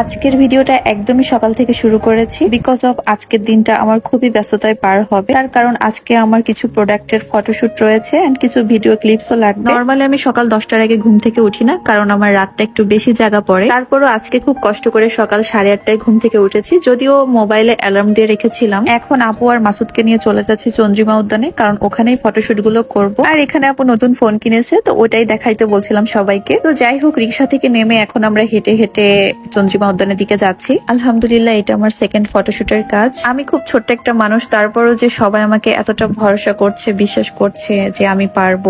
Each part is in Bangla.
আজকের ভিডিওটা একদমই সকাল থেকে শুরু করেছি বিকজ অফ আজকের দিনটা আমার খুবই ব্যস্ততায় পার হবে। তার কারণ আজকে আমার কিছু প্রোডাক্টের ফটোশুট রয়েছে এন্ড কিছু ভিডিও ক্লিপসও লাগবে। নর্মালি আমি সকাল দশটার আগে ঘুম থেকে উঠি না, কারণ আমার রাতটা একটু বেশি জায়গা পড়ে। তারপরও আজকে খুব কষ্ট করে সকাল সাড়ে আটটায় ঘুম থেকে উঠেছি, যদিও মোবাইলে অ্যালার্ম দিয়ে রেখেছিলাম। এখন আপু আর মাসুদকে নিয়ে চলে যাচ্ছি চন্দ্রিমা উদ্যানে, কারণ ওখানেই ফটোশুটগুলো করব। আর এখানে আপু নতুন ফোন কিনেছে, তো ওটাই দেখাইতে বলছিলাম সবাইকে। তো যাই হোক, রিক্সা থেকে নেমে এখন আমরা হেঁটে হেঁটে চন্দ্রিমা উদ্যানের দিকে যাচ্ছি। আলহামদুলিল্লাহ, এটা আমার সেকেন্ড ফটোশুটের কাজ। আমি খুব ছোট্ট একটা মানুষ, তারপরও যে সবাই আমাকে এতটা ভরসা করছে, বিশ্বাস করছে যে আমি পারব,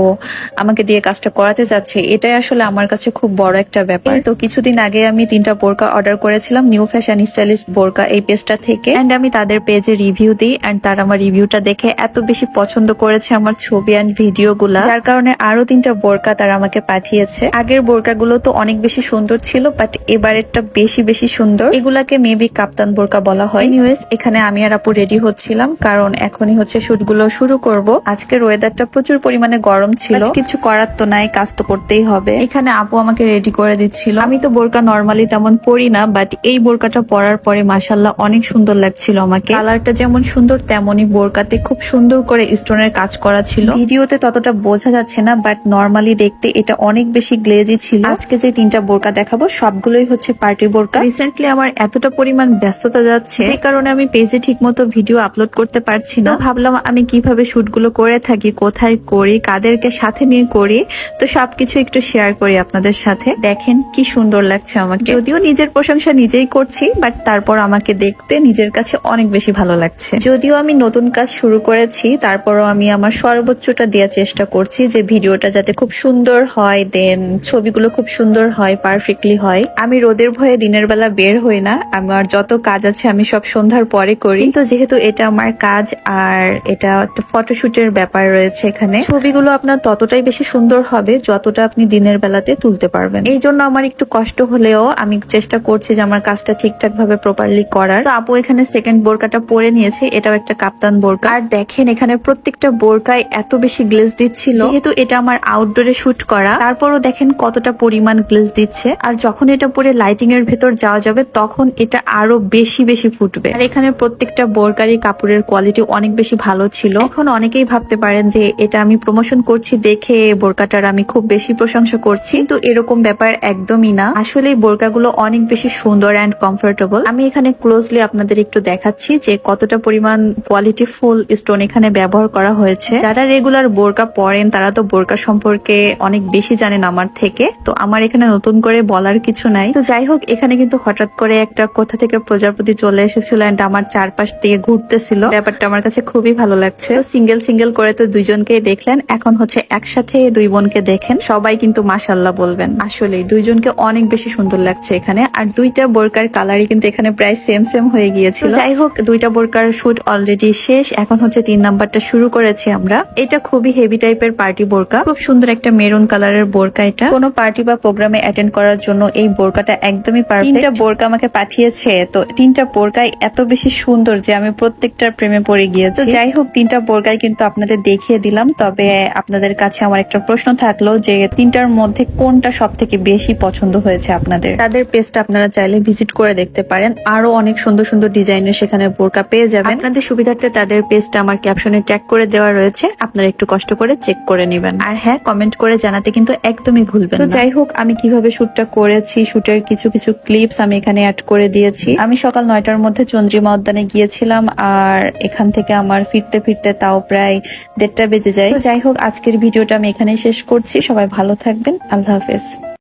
আমাকে দিয়ে কাজটা করাতে যাচ্ছে, এটাই আসলে আমার কাছে খুব বড় একটা ব্যাপার। তো কিছুদিন আগে আমি তিনটা বোরকা অর্ডার করেছিলাম নিউ ফ্যাশন স্টাইলিস্ট বোরকা এই পেজটা থেকে। এন্ড আমি তাদের পেজে রিভিউ দিই অ্যান্ড তারা আমার রিভিউটা দেখে এত বেশি পছন্দ করেছে আমার ছবি অ্যান্ড ভিডিও গুলা যার কারণে আরও তিনটা বোরকা তারা আমাকে পাঠিয়েছে। আগের বোরকা গুলো তো অনেক বেশি সুন্দর ছিল বাট এবারেরটা বেশি বেশি সুন্দর। এগুলাকে মেবি কাপ্তান বোরকা বলা হয়। এনিওয়েজ এখানে আমি আর আপু রেডি হচ্ছিলাম কারণ এখনই হচ্ছে শুটগুলো শুরু করব। আজকের ওয়েদারটা প্রচুর পরিমাণে গরম ছিল। কিছু করার তো নাই কাজ তো করতেই হবে। এখানে আপু আমাকে রেডি করে দিচ্ছিল। আমি তো বোরকা নর্মালি তেমন পরি না বাট এই বোরকাটা পরার পরে মাসাল্লাহ অনেক সুন্দর লাগছিল আমাকে। কালারটা যেমন সুন্দর তেমনই বোরকাতে খুব সুন্দর করে স্টোনের কাজ করা ছিল। ভিডিওতে ততটা বোঝা যাচ্ছে না বাট নর্মালি দেখতে এটা অনেক বেশি গ্লেজি ছিল। আজকে যে তিনটা বোরকা দেখাবো সবগুলোই হচ্ছে পার্টি বোরকা। রিসেন্টলি আমার এতটা পরিমাণ ব্যস্ততা যাচ্ছে যে কারণে আমি পেজে ঠিক মতো ভিডিও আপলোড করতে পারছি না। ভাবলাম আমি কীভাবে শুটগুলো করে থাকি কোথায় করি কাদেরকে সাথে নিয়ে করি তো সবকিছু একটু শেয়ার করি আপনাদের সাথে। দেখেন কি সুন্দর লাগছে আমাকে। যদিও নিজের প্রশংসা নিজেই করছি বাট তারপর আমাকে দেখতে নিজের কাছে অনেক বেশি ভালো লাগছে। যদিও আমি নতুন কাজ শুরু করেছি তারপরও আমি আমার সর্বোচ্চটা দেওয়ার চেষ্টা করছি যে ভিডিওটা যাতে খুব সুন্দর হয় দেন ছবিগুলো খুব সুন্দর হয় পারফেক্টলি হয়। আমি রোদের ভয়ে দিনের বেলা বের হই না। আমার যত কাজ আছে আমি সব সন্ধ্যার পরে করি। কিন্তু যেহেতু এটা আমার কাজ আর এটা একটা ফটোশুটের ব্যাপার রয়েছে এখানে, ছবিগুলো আপনার ততটাই বেশি সুন্দর হবে যতটা আপনি দিনের বেলাতে তুলতে পারবেন। এই জন্য আমার একটু কষ্ট হলেও আমি চেষ্টা করছি যে আমার কাজটা ঠিকঠাক ভাবে প্রপারলি করার। তো আপু এখানে সেকেন্ড বোরকাটা পরে নিয়েছে, এটাও একটা কাপ্তান বোরকা। আর দেখেন এখানে প্রত্যেকটা বোরকায় এত বেশি গ্লেজ দিচ্ছিল। যেহেতু এটা আমার আউটডোরে শুট করা, তারপরও দেখেন কতটা পরিমাণ গ্লেজ দিচ্ছে। আর যখন এটা পরে লাইটিং এর ভেতর যাওয়া যাবে, তখন এটা আরও বেশি বেশি ফুটবে। আর এখানে প্রত্যেকটা বোরকারি কাপড়ের কোয়ালিটি অনেক বেশি ভালো ছিল। এখন অনেকেই ভাবতে পারেন যে এটা আমি প্রমোশন করছি দেখে বোরকাটার আমি খুব বেশি প্রশংসা করছি। কিন্তু এরকম ব্যাপার একদমই না। আসলে বোরকাগুলো অনেক বেশি সুন্দর অ্যান্ড কমফোর্টেবল আমি এখানে ক্লোজলি আপনাদের একটু দেখাচ্ছি যে কতটা পরিমাণ কোয়ালিটি ফুল স্টোন এখানে ব্যবহার করা হয়েছে। যারা রেগুলার বোরকা পরেন, তারা তো বোরকা সম্পর্কে অনেক বেশি জানেন আমার থেকে। তো আমার এখানে নতুন করে বলার কিছু নাই। তো যাই হোক, এখানে কিন্তু হঠাৎ করে একটা কোথা থেকে প্রজাপতি চলে এসেছিল এন্ড আমার চারপাশ দিয়ে ঘুরতেছিল। ব্যাপারটা আমার কাছে খুবই ভালো লাগছে। সিঙ্গেল সিঙ্গেল করে তো দুইজনকেই দেখলেন। এখন হচ্ছে একসাথে দুই বোনকে দেখেন। সবাই কিন্তু মাসাল্লাহ বলবেন। আসলে দুইজনকে অনেক বেশি সুন্দর লাগছে এখানে। আর দুইটা বোরকার কালারই কিন্তু এখানে প্রায় সেম সেম হয়ে গিয়েছিল। যাই হোক, দুইটা বোরকার শুট অলরেডি শেষ। এখন হচ্ছে তিন নাম্বারটা শুরু করেছি আমরা। এটা খুবই হেভি টাইপের পার্টি বোরকা। খুব সুন্দর একটা মেরুন কালারের বোরকা এটা। কোনো পার্টি বা প্রোগ্রামে অ্যাটেন্ড করার জন্য এই বোরকাটা একদমই পারফেক্ট তিনটা বোরকা আমাকে পাঠিয়েছে তো তিনটা বোরকাই এত বেশি সুন্দর যে আমি প্রত্যেকটার প্রেমে পড়ে গিয়েছি। যাই হোক তিনটা বোরকাই কিন্তু আপনাদের দেখিয়ে দিলাম তবে আপনাদের কাছে আমার একটা প্রশ্ন থাকল যে তিনটার মধ্যে কোনটা সব থেকে বেশি পছন্দ হয়েছে আপনাদের? তাদের পেজটা আপনারা চাইলে ভিজিট করে দেখতে পারেন। আরও অনেক সুন্দর সুন্দর ডিজাইনের সেখানে বোরকা পেয়ে যাবেন। আপনাদের সুবিধার্থে তাদের পেজটা আমার ক্যাপশনে ট্যাগ করে দেওয়া রয়েছে আপনারা একটু কষ্ট করে চেক করে নেবেন। আর হ্যাঁ কমেন্ট করে জানাতে কিন্তু একদমই ভুলবেন তো যাই হোক আমি কীভাবে শুটটা করেছি শুটের কিছু কিছু ক্লিপস আমি এখানে অ্যাড করে দিয়েছি। আমি সকাল নয়টার মধ্যে চন্দ্রিমা উদ্যানে গিয়েছিলাম আর এখান থেকে আমার ফিরতে ফিরতে তাও প্রায় দেড়টা বেজে যায়। যাই হোক, আজকের ভিডিওটা আমি এখানে শেষ করছি। সবাই ভালো থাকবেন। আল্লাহ হাফেজ।